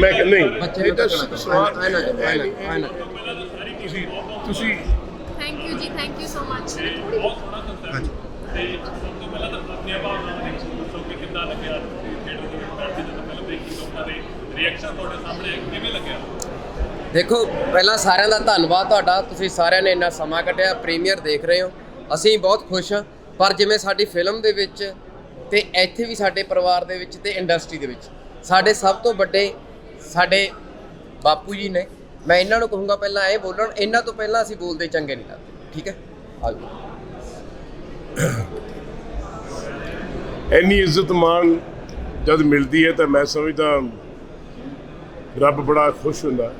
ਮੈਂ ਕਿ ਨਹੀਂ। ਬੱਚੇ ਇਹ ਤਾਂ ਸਵਾਲ ਆਏ ਨਾ ਆਏ ਨਾ। ਤੁਸੀਂ ਤੁਸੀਂ thank you ji thank you so much ਬਹੁਤ ਸੋਹਣਾ ਕੰਸੈਪਟ ਤੇ ਸਭ ਤੋਂ ਪਹਿਲਾਂ ਤਾਂ ਆਪਣੀਆਂ ਭਾਵਨਾਵਾਂ ਦੇ ਦੱਸੋ ਕਿ ਕਿੱਦਾਂ ਲੱਗਿਆ ਥੀਏਟਰ ਦੇ ਵਿੱਚ ਬੈਠ ਕੇ ਜਦੋਂ ਫਿਲਮ ਦੇਖੀ ਲੋਕਾਂ ਦੇ ਰਿਐਕਸ਼ਨ ਤੁਹਾਡੇ ਸਾਹਮਣੇ ਆਏ, ਕਿਵੇਂ ਲੱਗਿਆ? ਦੇਖੋ ਪਹਿਲਾਂ ਸਾਰਿਆਂ ਦਾ ਧੰਨਵਾਦ ਤੁਹਾਡਾ। ਤੁਸੀਂ ਸਾਰਿਆਂ ਨੇ ਇੰਨਾ ਸਮਾਂ ਕੱਢਿਆ ਪ੍ਰੀਮੀਅਰ ਦੇਖ ਰਹੇ ਹੋ। ਅਸੀਂ ਬਹੁਤ ਖੁਸ਼ ਹਾਂ। ਪਰ ਜਿਵੇਂ ਸਾਡੀ ਫਿਲਮ ਦੇ ਵਿੱਚ ਤੇ ਇੱਥੇ ਵੀ ਸਾਡੇ ਪਰਿਵਾਰ ਦੇ ਵਿੱਚ ਤੇ ਇੰਡਸਟਰੀ ਦੇ ਵਿੱਚ ਸਾਡੇ ਸਭ ਤੋਂ ਵੱਡੇ ਸਾਡੇ ਬਾਪੂ ਜੀ ਨੇ, ਮੈਂ ਇਹਨਾਂ ਨੂੰ ਕਹੂੰਗਾ ਪਹਿਲਾਂ ਇਹ ਬੋਲਣ, ਇਹਨਾਂ ਤੋਂ ਪਹਿਲਾਂ ਅਸੀਂ ਬੋਲਦੇ ਚੰਗੇ ਨਹੀਂ ਲੱਗਦੇ, ਠੀਕ ਹੈ? ਆਜੋ ਇੰਨੀ ਇੱਜ਼ਤ ਮਾਣ ਜਦ ਮਿਲਦੀ ਹੈ ਤਾਂ ਮੈਂ ਸਮਝਦਾ ਰੱਬ ਬੜਾ ਖੁਸ਼ ਹੁੰਦਾ।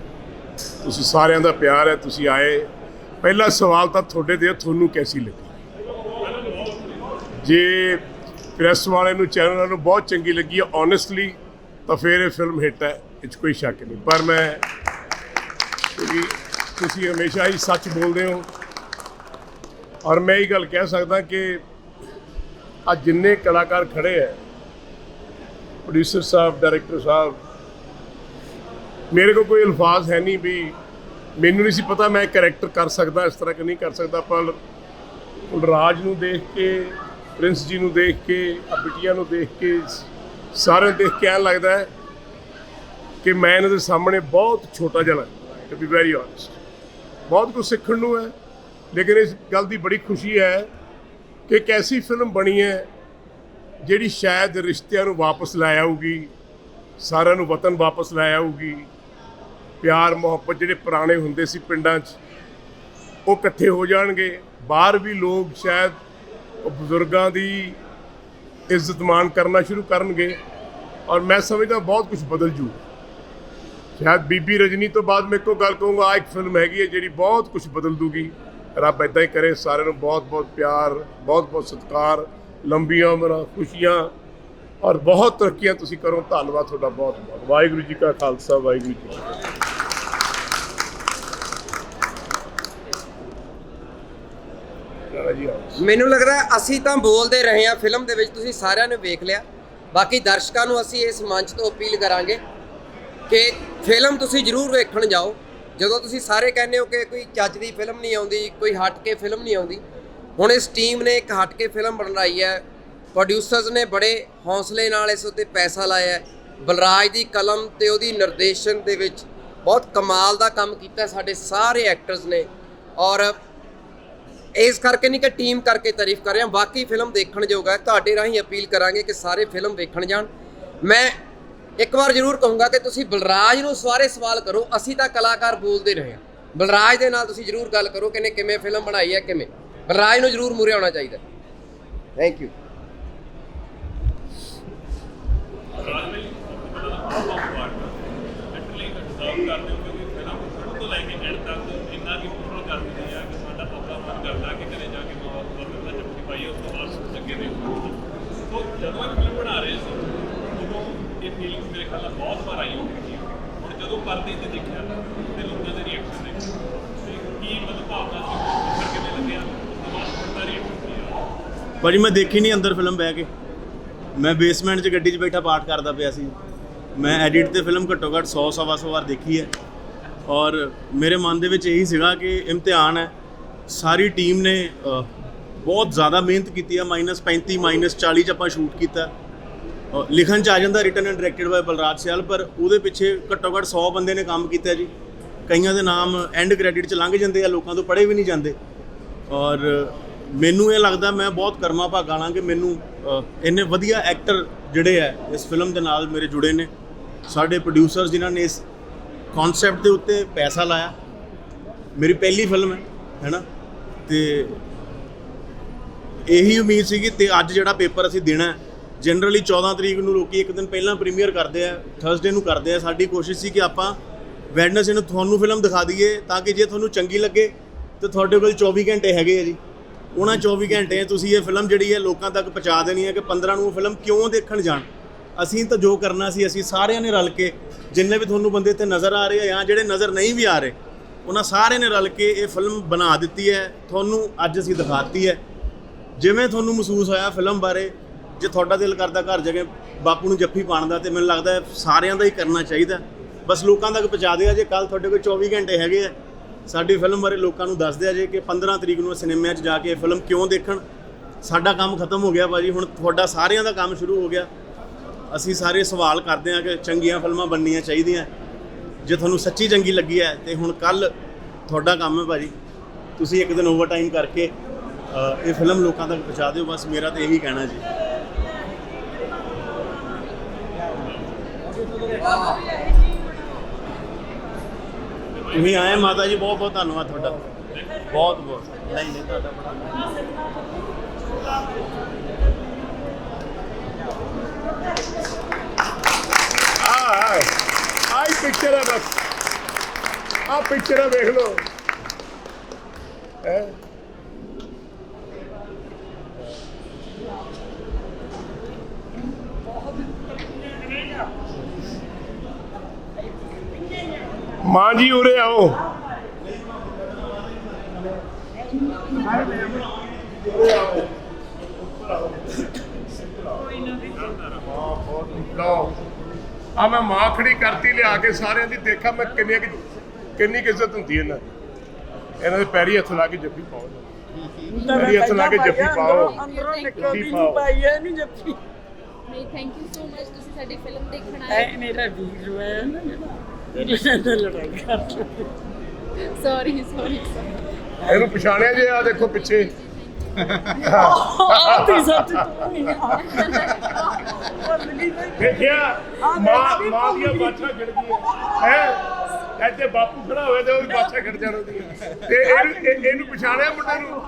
ਤੁਸੀਂ ਸਾਰਿਆਂ ਦਾ ਪਿਆਰ ਹੈ, ਤੁਸੀਂ ਆਏ। ਪਹਿਲਾ ਸਵਾਲ ਤਾਂ ਤੁਹਾਡੇ ਤੇ ਤੁਹਾਨੂੰ ਕੈਸੀ ਲੱਗੀ? ਜੇ ਪ੍ਰੈਸ ਵਾਲੇ ਨੂੰ, ਚੈਨਲ ਨੂੰ ਬਹੁਤ ਚੰਗੀ ਲੱਗੀ ਹੈ ਓਨੈਸਟਲੀ ਤਾਂ ਫਿਰ ਇਹ ਫਿਲਮ ਹਿੱਟ ਹੈ। ਇਹ 'ਚ ਕੋਈ ਸ਼ੱਕ ਨਹੀਂ। ਪਰ ਮੈਂ ਕਿਉਂਕਿ ਤੁਸੀਂ ਹਮੇਸ਼ਾ ਹੀ ਸੱਚ ਬੋਲਦੇ ਹੋ। ਔਰ ਮੈਂ ਇਹ ਗੱਲ ਕਹਿ ਸਕਦਾ ਕਿ ਅੱਜ ਜਿੰਨੇ ਕਲਾਕਾਰ ਖੜੇ ਹੈ ਪ੍ਰੋਡਿਊਸਰ ਸਾਹਿਬ ਡਾਇਰੈਕਟਰ ਸਾਹਿਬ, ਮੇਰੇ ਕੋਲ ਕੋਈ ਅਲਫਾਜ਼ ਹੈ ਨਹੀਂ ਵੀ ਮੈਨੂੰ ਨਹੀਂ ਸੀ ਪਤਾ ਮੈਂ ਕੈਰੈਕਟਰ ਕਰ ਸਕਦਾ, ਇਸ ਤਰ੍ਹਾਂ ਕਿ ਨਹੀਂ ਕਰ ਸਕਦਾ, ਪਰ ਹੁਣ ਰਾਜ ਨੂੰ ਦੇਖ ਕੇ, ਪ੍ਰਿੰਸ ਜੀ ਨੂੰ ਦੇਖ ਕੇ ਆ ਬਿਟੀਆਂ ਨੂੰ ਦੇਖ ਕੇ, ਸਾਰਿਆਂ ਨੂੰ ਦੇਖ ਕੇ ਐਂ ਲੱਗਦਾ ਹੈ ਕਿ ਮੈਂ ਇਹਨਾਂ ਦੇ ਸਾਹਮਣੇ ਬਹੁਤ ਛੋਟਾ ਜਿਹਾ ਲੱਗਦਾ ਟੂ ਬੀ ਵੈਰੀ ਓਨੈਸਟ ਬਹੁਤ ਕੁਝ ਸਿੱਖਣ ਨੂੰ ਹੈ, ਲੇਕਿਨ ਇਸ ਗੱਲ ਦੀ ਬੜੀ ਖੁਸ਼ੀ ਹੈ ਕਿ ਇੱਕ ਐਸੀ ਫਿਲਮ ਬਣੀ ਹੈ, ਜਿਹੜੀ ਸ਼ਾਇਦ ਰਿਸ਼ਤਿਆਂ ਨੂੰ ਵਾਪਸ ਲੈ ਆਊਗੀ, ਸਾਰਿਆਂ ਨੂੰ ਵਤਨ ਵਾਪਸ ਲੈ ਆਊਗੀ। ਪਿਆਰ, ਮੁਹੱਬਤ ਜਿਹੜੇ ਪੁਰਾਣੇ ਹੁੰਦੇ ਸੀ ਪਿੰਡਾਂ 'ਚ, ਉਹ ਇਕੱਠੇ ਹੋ ਜਾਣਗੇ। ਬਾਹਰ ਵੀ ਲੋਕ ਸ਼ਾਇਦ ਬਜ਼ੁਰਗਾਂ ਦੀ ਇੱਜ਼ਤ ਮਾਣ ਕਰਨਾ ਸ਼ੁਰੂ ਕਰਨਗੇ। ਔਰ ਮੈਂ ਸਮਝਦਾ ਬਹੁਤ ਕੁਝ ਬਦਲ ਜੂ ਸ਼ਾਇਦ ਬੀਬੀ ਰਜਨੀ ਤੋਂ ਬਾਅਦ ਮੈਂ ਇੱਕੋ ਗੱਲ ਕਹੂੰਗਾ ਆ ਇੱਕ ਫਿਲਮ ਹੈਗੀ ਹੈ ਜਿਹੜੀ ਬਹੁਤ ਕੁਝ ਬਦਲ ਦੂਗੀ। ਰੱਬ ਇਦਾਂ ਹੀ ਕਰੇ, ਸਾਰਿਆਂ ਨੂੰ ਬਹੁਤ ਬਹੁਤ ਪਿਆਰ, ਬਹੁਤ ਬਹੁਤ ਸਤਿਕਾਰ, ਲੰਬੀਆਂ ਉਮਰਾਂ, ਖੁਸ਼ੀਆਂ ਔਰ ਬਹੁਤ ਤਰੱਕੀਆਂ ਤੁਸੀਂ ਕਰੋ। ਧੰਨਵਾਦ ਤੁਹਾਡਾ ਬਹੁਤ ਬਹੁਤ। ਵਾਹਿਗੁਰੂ ਜੀ ਕਾ ਖਾਲਸਾ, ਵਾਹਿਗੁਰੂ ਜੀ ਕੀ ਫਤਿਹ। ਮੈਨੂੰ ਲੱਗਦਾ ਅਸੀਂ ਤਾਂ ਬੋਲਦੇ ਰਹੇ ਹਾਂ ਫਿਲਮ ਦੇ ਵਿੱਚ, ਤੁਸੀਂ ਸਾਰਿਆਂ ਨੇ ਵੇਖ ਲਿਆ। ਬਾਕੀ ਦਰਸ਼ਕਾਂ ਨੂੰ ਅਸੀਂ ਇਸ ਮੰਚ ਤੋਂ ਅਪੀਲ ਕਰਾਂਗੇ ਕਿ ਫਿਲਮ ਤੁਸੀਂ ਜ਼ਰੂਰ ਵੇਖਣ ਜਾਓ। ਜਦੋਂ ਤੁਸੀਂ ਸਾਰੇ ਕਹਿੰਦੇ ਹੋ ਕਿ ਕੋਈ ਚੱਜ ਦੀ ਫਿਲਮ ਨਹੀਂ ਆਉਂਦੀ, ਕੋਈ ਹਟ ਕੇ ਫਿਲਮ ਨਹੀਂ ਆਉਂਦੀ, ਹੁਣ ਇਸ ਟੀਮ ਨੇ ਇੱਕ ਹਟ ਕੇ ਫਿਲਮ ਬਣਾਈ ਹੈ। ਪ੍ਰੋਡਿਊਸਰਸ ਨੇ ਬੜੇ ਹੌਸਲੇ ਨਾਲ ਇਸ ਉੱਤੇ ਪੈਸਾ ਲਾਇਆ ਹੈ। ਬਲਰਾਜ ਦੀ ਕਲਮ ਤੇ ਉਹਦੀ ਨਿਰਦੇਸ਼ਨ ਦੇ ਵਿੱਚ ਬਹੁਤ ਕਮਾਲ ਦਾ ਕੰਮ ਕੀਤਾ ਸਾਡੇ ਸਾਰੇ ਐਕਟਰਸ ਨੇ। ਔਰ ਇਸ ਕਰਕੇ ਨਹੀਂ ਕਿ ਟੀਮ ਕਰਕੇ ਤਾਰੀਫ ਕਰ ਰਿਹਾ ਬਾਕੀ ਫਿਲਮ ਦੇਖਣ ਯੋਗ ਹੈ। ਤੁਹਾਡੇ ਰਾਹੀਂ ਅਪੀਲ ਕਰਾਂਗੇ ਕਿ ਸਾਰੇ ਫਿਲਮ ਵੇਖਣ ਜਾਣ। ਮੈਂ ਇੱਕ ਵਾਰ ਜ਼ਰੂਰ ਕਹੂੰਗਾ ਕਿ ਤੁਸੀਂ ਬਲਰਾਜ ਨੂੰ ਸਾਰੇ ਸਵਾਲ ਕਰੋ, ਅਸੀਂ ਤਾਂ ਕਲਾਕਾਰ ਬੋਲਦੇ ਰਹੇ ਹਾਂ। ਬਲਰਾਜ ਦੇ ਨਾਲ ਤੁਸੀਂ ਜ਼ਰੂਰ ਗੱਲ ਕਰੋ ਕਿ ਇਹਨੇ ਕਿਵੇਂ ਫਿਲਮ ਬਣਾਈ ਹੈ, ਕਿਵੇਂ। ਬਲਰਾਜ ਨੂੰ ਜ਼ਰੂਰ ਮੂਰੇ ਆਉਣਾ ਚਾਹੀਦਾ ਥੈਂਕ ਯੂ ਕਰਦੀ ਹੈ ਕਿ ਸਾਡਾ ਆਪਣਾ ਮਨ ਕਰਦਾ ਕਿ ਘਰੇ ਜਾ ਕੇ ਮਾਂ ਬਾਪ ਨੂੰ ਜੱਫੀ ਪਾਈਏ ਉਸ ਤੋਂ ਬਾਅਦ ਅੱਗੇ ਦੇਖੋ ਸੋ ਜਦੋਂ ਇਹ ਫਿਲਮ ਬਣਾ ਰਹੇ ਸੀ ਉਦੋਂ ਇਹ ਫੀਲਿੰਗ ਮੇਰੇ ਖਿਆਲ ਨਾਲ ਬਹੁਤ ਵਾਰ ਆਈ ਹੋਣੀ ਹੁਣ ਜਦੋਂ ਪਰਦੇ ਤੇ ਦੇਖਿਆ ਤੇ ਲੋਕਾਂ ਦੇ ਰਿਐਕਸ਼ਨ ਦੇਖੇ ਤੇ ਕੀ ਮਤਲਬ ਭਾਵਨਾ ਸੀ? ਫਿਰ ਕਿਵੇਂ ਲੱਗਿਆ? ਉਸ ਦਾ ਰਿਐਕਸ਼ਨ ਕੀ ਭਾਜੀ, ਮੈਂ ਦੇਖੀ ਨਹੀਂ ਅੰਦਰ ਫਿਲਮ ਬਹਿ ਕੇ। ਮੈਂ ਬੇਸਮੈਂਟ 'ਚ ਗੱਡੀ 'ਚ ਬੈਠਾ ਪਾਠ ਕਰਦਾ ਪਿਆ ਸੀ। ਮੈਂ ਐਡਿਟ ਤੇ ਫਿਲਮ ਘੱਟੋ ਘੱਟ 100 ਸਵਾ ਸੌ ਵਾਰ ਦੇਖੀ ਹੈ। ਔਰ ਮੇਰੇ ਮਨ ਦੇ ਵਿੱਚ ਇਹੀ ਸੀਗਾ ਕਿ ਇਮਤਿਹਾਨ ਹੈ। ਸਾਰੀ ਟੀਮ ਨੇ ਬਹੁਤ ਜ਼ਿਆਦਾ ਮਿਹਨਤ ਕੀਤੀ ਹੈ। ਮਾਈਨਸ 35 ਮਾਈਨਸ 40 ਚ ਆਪਾਂ ਸ਼ੂਟ ਕੀਤਾ। ਲਿਖਣ ਚ ਆ ਜਾਂਦਾ written and directed by Balraj Sial, ਪਰ ਉਹਦੇ ਪਿੱਛੇ ਘੱਟੋ ਘੱਟ 100 ਬੰਦੇ ਨੇ ਕੰਮ ਕੀਤਾ ਜੀ। ਕਈਆਂ ਦੇ ਨਾਮ ਐਂਡ ਕ੍ਰੈਡਿਟ ਚ ਲੰਘ ਜਾਂਦੇ ਆ, ਲੋਕਾਂ ਤੋਂ ਪੜ੍ਹੇ ਵੀ ਨਹੀਂ ਜਾਂਦੇ। ਔਰ ਮੈਨੂੰ ਇਹ ਲੱਗਦਾ ਮੈਂ ਬਹੁਤ ਕਰਮਾ ਭਾਗਾਂ ਵਾਲਾ ਕਿ ਮੈਨੂੰ ਇੰਨੇ ਵਧੀਆ ਐਕਟਰ ਜਿਹੜੇ ਆ, ਇਸ ਫਿਲਮ ਦੇ ਨਾਲ ਮੇਰੇ ਜੁੜੇ ਨੇ। ਸਾਡੇ ਪ੍ਰੋਡਿਊਸਰਸ ਜਿਨ੍ਹਾਂ ਨੇ ਇਸ ਕਨਸੈਪਟ ਦੇ ਉੱਤੇ ਪੈਸਾ ਲਾਇਆ। ਮੇਰੀ ਪਹਿਲੀ ਫਿਲਮ ਹੈ ਹੈਨਾ ਤੇ ਇਹੀ ਉਮੀਦ ਸੀਗੀ ਤੇ ਅੱਜ ਜਿਹੜਾ ਪੇਪਰ ਅਸੀਂ ਦੇਣਾ ਜਨਰਲੀ 14 ਤਰੀਕ ਨੂੰ ਲੋਕੀ ਇੱਕ ਦਿਨ ਪਹਿਲਾਂ ਪ੍ਰੀਮੀਅਰ ਕਰਦੇ ਆ ਥਰਸਡੇ ਨੂੰ ਕਰਦੇ ਆ। ਸਾਡੀ ਕੋਸ਼ਿਸ਼ ਸੀ ਕਿ ਆਪਾਂ ਵੈਡਨਸਡੇ ਨੂੰ ਤੁਹਾਨੂੰ ਫਿਲਮ ਦਿਖਾ ਦਈਏ ਤਾਂ ਕਿ ਜੇ ਤੁਹਾਨੂੰ ਚੰਗੀ ਲੱਗੇ, ਤੇ ਤੁਹਾਡੇ ਕੋਲ 24 ਘੰਟੇ ਹੈਗੇ ਆ ਜੀ। ਉਹਨਾਂ 24 ਘੰਟੇ ਤੁਸੀਂ ਇਹ ਫਿਲਮ ਜਿਹੜੀ ਹੈ ਲੋਕਾਂ ਤੱਕ ਪਹੁੰਚਾ ਦੇਣੀ ਹੈ ਕਿ 15 ਨੂੰ ਉਹ ਫਿਲਮ ਕਿਉਂ ਦੇਖਣ ਜਾਣ। ਅਸੀਂ ਤਾਂ ਜੋ ਕਰਨਾ ਸੀ, ਅਸੀਂ ਸਾਰਿਆਂ ਨੇ ਰਲ ਕੇ ਜਿੰਨੇ ਵੀ ਤੁਹਾਨੂੰ ਬੰਦੇ ਇੱਥੇ ਨਜ਼ਰ ਆ ਰਹੇ ਆ ਜਾਂ ਜਿਹੜੇ ਨਜ਼ਰ ਨਹੀਂ ਵੀ ਆ ਰਹੇ, ਉਹਨਾਂ ਸਾਰਿਆਂ ਨੇ ਰਲ ਕੇ ਇਹ ਫਿਲਮ ਬਣਾ ਦਿੱਤੀ ਹੈ। ਤੁਹਾਨੂੰ ਅੱਜ ਅਸੀਂ ਦਿਖਾਤੀ ਹੈ। ਜਿਵੇਂ ਤੁਹਾਨੂੰ ਮਹਿਸੂਸ ਹੋਇਆ ਫਿਲਮ ਬਾਰੇ ਜੇ ਤੁਹਾਡਾ ਦਿਲ ਕਰਦਾ ਘਰ ਜਾ ਕੇ ਬਾਪੂ ਨੂੰ ਜੱਫੀ ਪਾਉਣ ਦਾ, ਤੇ ਮੈਨੂੰ ਲੱਗਦਾ ਸਾਰਿਆਂ ਦਾ ਹੀ ਕਰਨਾ ਚਾਹੀਦਾ ਬਸ ਲੋਕਾਂ ਤੱਕ ਪਹੁੰਚਾ ਦਿਆ ਜੇ ਕੱਲ ਤੁਹਾਡੇ ਕੋਲ 24 ਘੰਟੇ ਹੈਗੇ ਆ। ਸਾਡੀ ਫਿਲਮ ਬਾਰੇ ਲੋਕਾਂ ਨੂੰ ਦੱਸ ਦਿਆ ਜੇ ਕਿ 15 ਤਰੀਕ ਨੂੰ ਸਿਨੇਮਿਆਂ 'ਚ ਜਾ ਕੇ ਇਹ ਫਿਲਮ ਕਿਉਂ ਦੇਖਣ? ਸਾਡਾ ਕੰਮ ਖਤਮ ਹੋ ਗਿਆ ਭਾਜੀ, ਹੁਣ ਤੁਹਾਡਾ ਸਾਰਿਆਂ ਦਾ ਕੰਮ ਸ਼ੁਰੂ ਹੋ ਗਿਆ। ਅਸੀਂ ਸਾਰੇ ਸਵਾਲ ਕਰਦੇ ਹਾਂ ਕਿ ਚੰਗੀਆਂ ਫਿਲਮਾਂ ਬਣਨੀਆਂ ਚਾਹੀਦੀਆਂ। ਜੇ ਤੁਹਾਨੂੰ ਸੱਚੀ ਚੰਗੀ ਲੱਗੀ ਹੈ, ਤੇ ਹੁਣ ਕੱਲ ਤੁਹਾਡਾ ਕੰਮ ਹੈ ਭਾਜੀ। ਤੁਸੀਂ ਇੱਕ ਦਿਨ ਓਵਰਟਾਈਮ ਕਰਕੇ ਇਹ ਫਿਲਮ ਲੋਕਾਂ ਤੱਕ ਪਹੁੰਚਾ ਦਿਓ, ਬਸ ਮੇਰਾ ਤਾਂ ਇਹੀ ਕਹਿਣਾ ਜੀ। ਤੁਸੀਂ ਆਏ ਮਾਤਾ ਜੀ, ਬਹੁਤ ਬਹੁਤ ਧੰਨਵਾਦ ਤੁਹਾਡਾ। ਬਹੁਤ ਬਹੁਤ। ਨਹੀਂ ਨਹੀਂ, ਤੁਹਾਡਾ ਬੜਾ। ਆ ਆਈ ਪਿਕਚਰ ਹੈ ਬਸ। ਆ ਪਿਕਚਰ ਹੈ ਵੇਖ ਲਓ। ਹੈ? ਮਾਂ ਜੀ ਉਰੇ ਆਓ। ਲਓ। ਆ ਮੈਂ ਮਾਂ ਖੜੀ ਕਰਤੀ ਲਿਆ ਕੇ ਸਾਰਿਆਂ ਦੀ ਦੇਖਾ ਮੈਂ ਕਿੰਨੀ ਕੁ- ਕਿੰਨੀ ਇੱਜ਼ਤ ਹੁੰਦੀ ਹੈ ਇਹਨਾਂ ਦੀ। ਇਹਨਾਂ ਦੇ ਪੈਰੀ ਹੱਥ ਲਾ ਕੇ ਜੱਫੀ ਪਾਓ। ਪੈਰੀ ਹੱਥ ਲਾ ਕੇ ਜੱਫੀ ਪਾਓ। ਅੰਦਰੋਂ ਨਿਕਲਦੀ। ਨਹੀਂ ਪਾਈ ਐ ਨਹੀਂ ਜੱਫੀ। ਨਹੀਂ ਥੈਂਕ ਯੂ ਸੋ ਮਚ ਤੁਸੀਂ ਸਾਡੀ ਫਿਲਮ ਦੇਖਣ ਆਏ। ਮੇਰਾ ਵੀਰ ਹੈ ਨਾ ਜਿਹੜਾ ਲੜਾਈ ਕਰਦਾ ਸੌਰੀ ਸੌਰੀ ਇਹਨੂੰ ਪਛਾਣਿਆ ਜੇ ਆ ਦੇਖੋ ਪਿੱਛੇ। ਆਹ ਤੀ ਸੱਚ ਤੂੰ ਨਹੀਂ। ਦੇਖਿਆ ਮਾਂ ਮਾਂ ਦੀਆਂ। ਬਾਛਾਂ ਖਿੜ ਗਈਆਂ ਹੈ? ਇੱਥੇ ਬਾਪੂ ਖੜਾ ਹੋਵੇ ਤੇ ਉਹ ਵੀ ਬਾਛਾਂ ਖਿੜ ਜਾਣ ਉਹਦੀਆਂ। ਤੇ ਇਹਨੂੰ ਇਹ- ਇਹਨੂੰ ਪਛਾਣਿਆ ਮੁੰਡੇ ਨੂੰ?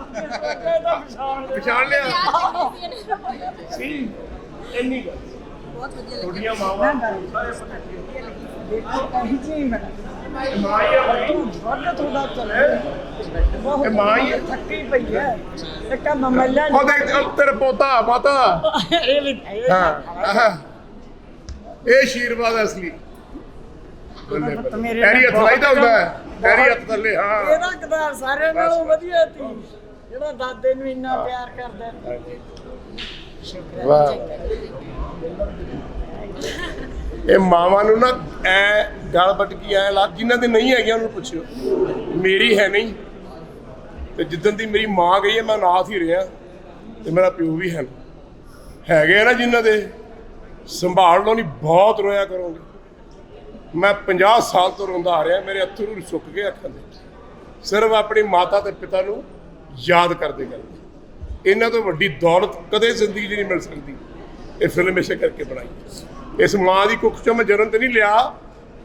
ਪਛਾਣ ਲਿਆ? ਸੀ। ਇੰਨੀ ਗੱਲ। ਤੁਹਾਡੀਆਂ ਮਾਵਾਂ ਦੇਖੋ ਕਹੀ ਜੀ ਮੈਂ ਵੱਡ ਤੁਹਾਡਾ ਚੱਲੇ ਇਹ ਮਾਂ ਹੀ। ਹੈ। ਥੱਕੀ ਪਈ ਹੈ ਇੱਕ ਮਮੱਲਾ ਉਹ ਦੇਖ ਉਹ ਤੇਰਾ ਪੋਤਾ ਮਾਤਾ। ਇਹ ਵੀ ਇਹ ਹਾਂ। ਇਹ ਆਸ਼ੀਰਵਾਦ ਹੈ ਅਸਲੀ। ਪੈਰੀ ਹੱਥ ਲਾਈਦਾ ਹੁੰਦਾ ਹੈ। ਪੈਰੀ ਹੱਥ ਥੱਲੇ ਹਾਂ। ਇਹਦਾ ਕਿਦਾਰ ਸਾਰਿਆਂ ਨਾਲੋਂ ਵਧੀਆ ਸੀ ਜਿਹੜਾ ਦਾਦੇ ਨੂੰ ਇੰਨਾ ਪਿਆਰ ਕਰਦਾ ਵਾਹ। ਇਹ ਮਾਵਾਂ ਨੂੰ ਨਾ ਐ ਗਲ ਬਟਕੀ ਐ ਲਾ, ਜਿਨ੍ਹਾਂ ਦੇ ਨਹੀਂ ਹੈਗੀਆਂ ਉਹਨੂੰ ਪੁੱਛਿਓ। ਮੇਰੀ ਹੈ ਨਹੀਂ। ਤੇ ਜਿੱਦਣ ਦੀ ਮੇਰੀ ਮਾਂ ਗਈ ਹੈ, ਮੈਂ ਅਨਾਥ ਹੀ ਰਿਹਾ। ਤੇ ਮੇਰਾ ਪਿਓ ਵੀ ਹੈ ਹੈਗੇ ਆ ਨਾ ਜਿਨ੍ਹਾਂ ਦੇ, ਸੰਭਾਲ ਲਓ ਨਹੀਂ ਬਹੁਤ ਰੋਇਆ ਕਰੋਗੇ। ਮੈਂ 50 ਸਾਲ ਤੋਂ ਰੋਂਦਾ ਆ ਰਿਹਾ, ਮੇਰੇ ਅੱਥਰੂ ਸੁੱਕ ਗਏ ਅੱਖਾਂ ਦੇ। ਸਿਰਫ ਆਪਣੀ ਮਾਤਾ ਤੇ ਪਿਤਾ ਨੂੰ ਯਾਦ ਕਰਦੇ ਕਰਦੇ ਇਹਨਾਂ ਤੋਂ ਵੱਡੀ ਦੌਲਤ ਕਦੇ ਜ਼ਿੰਦਗੀ 'ਚ ਨਹੀਂ ਮਿਲ ਸਕਦੀ। ਇਹ ਫਿਲਮ ਇਸੇ ਕਰਕੇ ਬਣਾਈ। ਇਸ ਮਾਂ ਦੀ ਕੁੱਖ 'ਚੋਂ ਮੈਂ ਜਨਮ ਤੇ ਨਹੀਂ ਲਿਆ,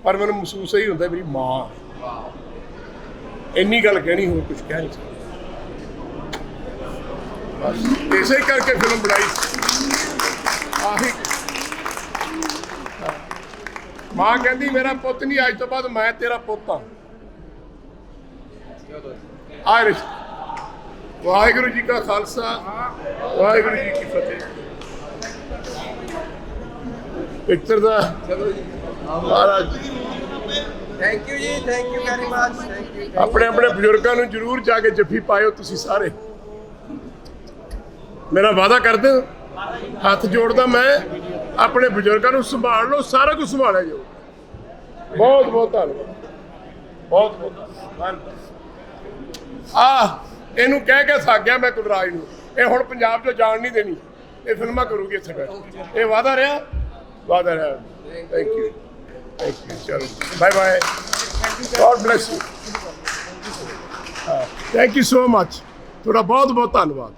ਪਰ ਮੈਨੂੰ ਮਹਿਸੂਸ ਹੀ ਹੁੰਦਾ ਮੇਰੀ ਮਾਂ। ਇੰਨੀ ਗੱਲ ਕਹਿਣੀ, ਹੋਰ ਕੁਝ ਕਹਿ ਨਹੀਂ ਸਕਦਾ। ਬਸ। ਇਸੇ ਕਰਕੇ ਫਿਲਮ ਬਣਾਈ ਆਹੀ। ਮਾਂ ਕਹਿੰਦੀ, ਮੇਰਾ ਪੁੱਤ ਨਹੀਂ, ਅੱਜ ਤੋਂ ਬਾਅਦ ਮੈਂ ਤੇਰਾ ਪੁੱਤ ਹਾਂ। ਆਇਰਿਸ਼ ਵਾਹਿਗੁਰੂ ਜੀ ਕਾ ਖਾਲਸਾ। ਵਾਹਿਗੁਰੂ ਜੀ ਕੀ ਫਤਿਹ। ਪਿਕਚਰ ਦਾ। ਮਹਾਰਾਜ। Thank you ji thank you very much thank you ਆਪਣੇ ਆਪਣੇ ਬਜ਼ੁਰਗਾਂ ਨੂੰ ਜਰੂਰ ਜਾ ਕੇ ਜੱਫੀ ਪਾਇਓ ਤੁਸੀਂ ਸਾਰੇ। ਮੇਰਾ ਵਾਅਦਾ ਕਰਦੇ ਹੋ ਹੱਥ ਜੋੜਦਾ ਮੈਂ ਆਪਣੇ ਬਜ਼ੁਰਗਾਂ ਨੂੰ ਸੰਭਾਲ ਲਓ ਸਾਰਾ ਕੁਝ ਸੰਭਾਲਿਆ ਜਾਓ ਬਹੁਤ ਬਹੁਤ ਧੰਨਵਾਦ। ਬਹੁਤ ਬਹੁਤ ਆ ਇਹਨੂੰ ਕਹਿ ਕੇ ਥੱਕ ਗਿਆ ਮੈਂ ਕੁਲਰਾਜ ਨੂੰ। ਇਹ ਹੁਣ ਪੰਜਾਬ 'ਚੋਂ ਜਾਣ ਨਹੀਂ ਦੇਣੀ। ਇਹ ਫਿਲਮਾਂ ਕਰੂਗੀ ਇੱਥੇ ਬੈਠ। ਇਹ ਵਾਦਾ ਰਿਹਾ? ਵਾਦਾ ਰਿਹਾ ਥੈਂਕ ਯੂ ਥੈਂਕ ਯੂ ਚਲੋ bye bye God bless you thank you so much ਤੁਹਾਡਾ ਬਹੁਤ ਬਹੁਤ ਧੰਨਵਾਦ